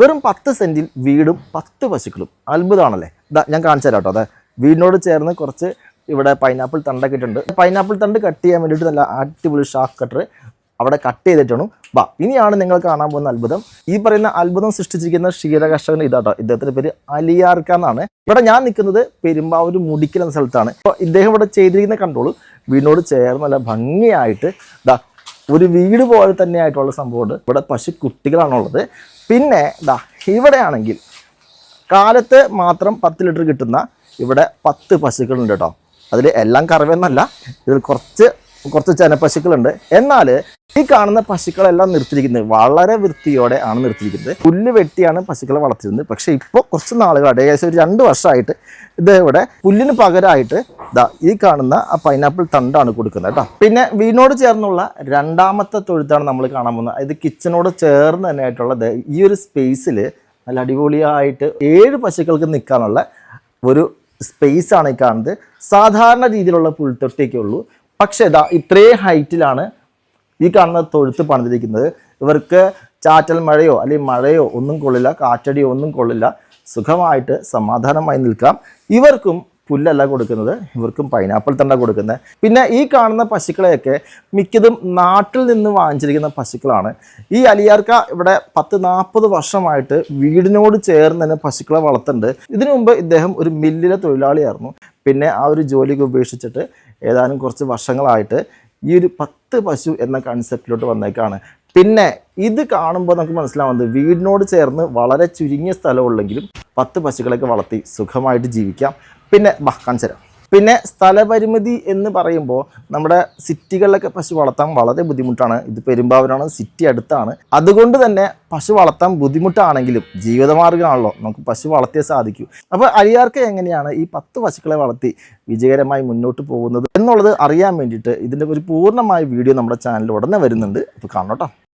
വെറും പത്ത് സെന്റിൽ വീടും പത്ത് പശുക്കളും. അത്ഭുതമാണല്ലേ? ഇതാ ഞാൻ കാണിച്ചു തരാം കേട്ടോ. അതെ വീടിനോട് ചേർന്ന് കുറച്ച് ഇവിടെ പൈനാപ്പിൾ തണ്ടൊക്കെ ഇട്ടുണ്ട് പൈനാപ്പിൾ തണ്ട് കട്ട് ചെയ്യാൻ വേണ്ടിയിട്ട് നല്ല അടിപൊളി ഷാക്ക് കട്ടർ അവിടെ കട്ട് ചെയ്തിട്ടാണ് വാ ഇനിയാണ് നിങ്ങൾ കാണാൻ പോകുന്ന അത്ഭുതം. ഈ പറയുന്ന അത്ഭുതം സൃഷ്ടിച്ചിരിക്കുന്ന ക്ഷീര കർഷകൻ ഇതാട്ടോ. ഇദ്ദേഹത്തിന്റെ പേര് അലിയാർക്ക എന്നാണ്. ഇവിടെ ഞാൻ നിൽക്കുന്നത് പെരുമ്പാവൂർ മുടിക്കൽ എന്ന സ്ഥലത്താണ്. അപ്പോൾ ഇദ്ദേഹം ഇവിടെ ചെയ്തിരിക്കുന്ന കൺട്രോൾ വീടിനോട് ചേർന്ന് നല്ല ഭംഗിയായിട്ട് ദാ ഒരു വീട് പോലെ തന്നെ ആയിട്ടുള്ള സംഭവമുണ്ട്. ഇവിടെ പശു കുട്ടികളാണുള്ളത്. പിന്നെ ദാ ഇവിടെയാണെങ്കിൽ കാലത്ത് മാത്രം പത്ത് ലിറ്റർ കിട്ടുന്ന ഇവിടെ പത്ത് പശുക്കളുണ്ട് കേട്ടോ. അതിൽ എല്ലാം കറവെന്നല്ല ഇതിൽ കുറച്ച് കുറച്ച് ചനപ്പശുക്കളുണ്ട് എന്നാൽ ഈ കാണുന്ന പശുക്കളെല്ലാം നിർത്തിയിരിക്കുന്നത് വളരെ വൃത്തിയോടെ ആണ് നിർത്തിയിരിക്കുന്നത്. പുല്ല് വെട്ടിയാണ് പശുക്കളെ വളർത്തിയിരുന്നത്. പക്ഷേ ഇപ്പോൾ കുറച്ച് നാളുകളായിട്ട് ഏകദേശം ഒരു രണ്ട് വർഷമായിട്ട് ഇത് ഇവിടെ പുല്ലിന് പകരമായിട്ട് ഇതാ ഈ കാണുന്ന ആ പൈനാപ്പിൾ തണ്ടാണ് കൊടുക്കുന്നത് കേട്ടോ. പിന്നെ വീടിനോട് ചേർന്നുള്ള രണ്ടാമത്തെ തൊഴുത്താണ് നമ്മൾ കാണാൻ പോകുന്നത്. ഇത് കിച്ചനോട് ചേർന്ന് തന്നെ ആയിട്ടുള്ളത് ഈ ഒരു സ്പേസിൽ നല്ല അടിപൊളിയായിട്ട് ഏഴ് പശുക്കൾക്ക് നിൽക്കാനുള്ള ഒരു സ്പേസ് ആണ് ഈ കാണുന്നത്. സാധാരണ രീതിയിലുള്ള പുൽത്തൊട്ടിയൊക്കെ ഉള്ളൂ. പക്ഷേ ഇതാ ഇത്രയും ഹൈറ്റിലാണ് ഈ കാണുന്ന തൊഴുത്ത് പണിതിരിക്കുന്നത്. ഇവർക്ക് ചാറ്റൽ മഴയോ അല്ലെങ്കിൽ മഴയോ ഒന്നും കൊള്ളില്ല കാറ്റടിയോ ഒന്നും കൊള്ളില്ല. സുഖമായിട്ട് സമാധാനമായി നിൽക്കാം. ഇവർക്കും പുല്ലല്ല കൊടുക്കുന്നത് ഇവർക്കും പൈനാപ്പിൾ തണ്ട കൊടുക്കുന്നത്. പിന്നെ ഈ കാണുന്ന പശുക്കളെയൊക്കെ മിക്കതും നാട്ടിൽ നിന്ന് വാങ്ങിച്ചിരിക്കുന്ന പശുക്കളാണ്. ഈ അലിയാർക്ക ഇവിടെ പത്ത് നാൽപ്പത് വർഷമായിട്ട് വീടിനോട് ചേർന്ന് തന്നെ പശുക്കളെ വളർത്തുന്നുണ്ട്. ഇതിനു മുമ്പ് ഇദ്ദേഹം ഒരു മില്ലിലെ തൊഴിലാളിയായിരുന്നു. പിന്നെ ആ ഒരു ജോലിക്ക് ഉപേക്ഷിച്ചിട്ട് ഏതാനും കുറച്ച് വർഷങ്ങളായിട്ട് ഈ ഒരു പത്ത് പശു എന്ന കൺസെപ്റ്റിലോട്ട് വന്നേക്കാണ്. പിന്നെ ഇത് കാണുമ്പോൾ നമുക്ക് മനസ്സിലാവുന്നത് വീടിനോട് ചേർന്ന് വളരെ ചുരുങ്ങിയ സ്ഥലമുള്ളെങ്കിലും പത്ത് പശുക്കളൊക്കെ വളർത്തി സുഖമായിട്ട് ജീവിക്കാം. പിന്നെ ബാ കാണിച്ചു പിന്നെ സ്ഥലപരിമിതി എന്ന് പറയുമ്പോൾ നമ്മുടെ സിറ്റികളിലൊക്കെ പശു വളർത്താൻ വളരെ ബുദ്ധിമുട്ടാണ്. ഇത് പെരുമ്പാവൂരാണ് സിറ്റി അടുത്താണ്. അതുകൊണ്ട് തന്നെ പശു വളർത്താൻ ബുദ്ധിമുട്ടാണെങ്കിലും ജീവിതമാർഗമാണല്ലോ നമുക്ക് പശു വളർത്തിയേ സാധിക്കൂ. അപ്പോൾ അരിയാർക്ക് എങ്ങനെയാണ് ഈ പത്ത് പശുക്കളെ വളർത്തി വിജയകരമായി മുന്നോട്ട് പോകുന്നത് എന്നുള്ളത് അറിയാൻ വേണ്ടിയിട്ട് ഇതിന്റെ ഒരു പൂർണമായ വീഡിയോ നമ്മുടെ ചാനലിൽ ഉടനെ വരുന്നുണ്ട്. അപ്പോൾ കാണണം കേട്ടോ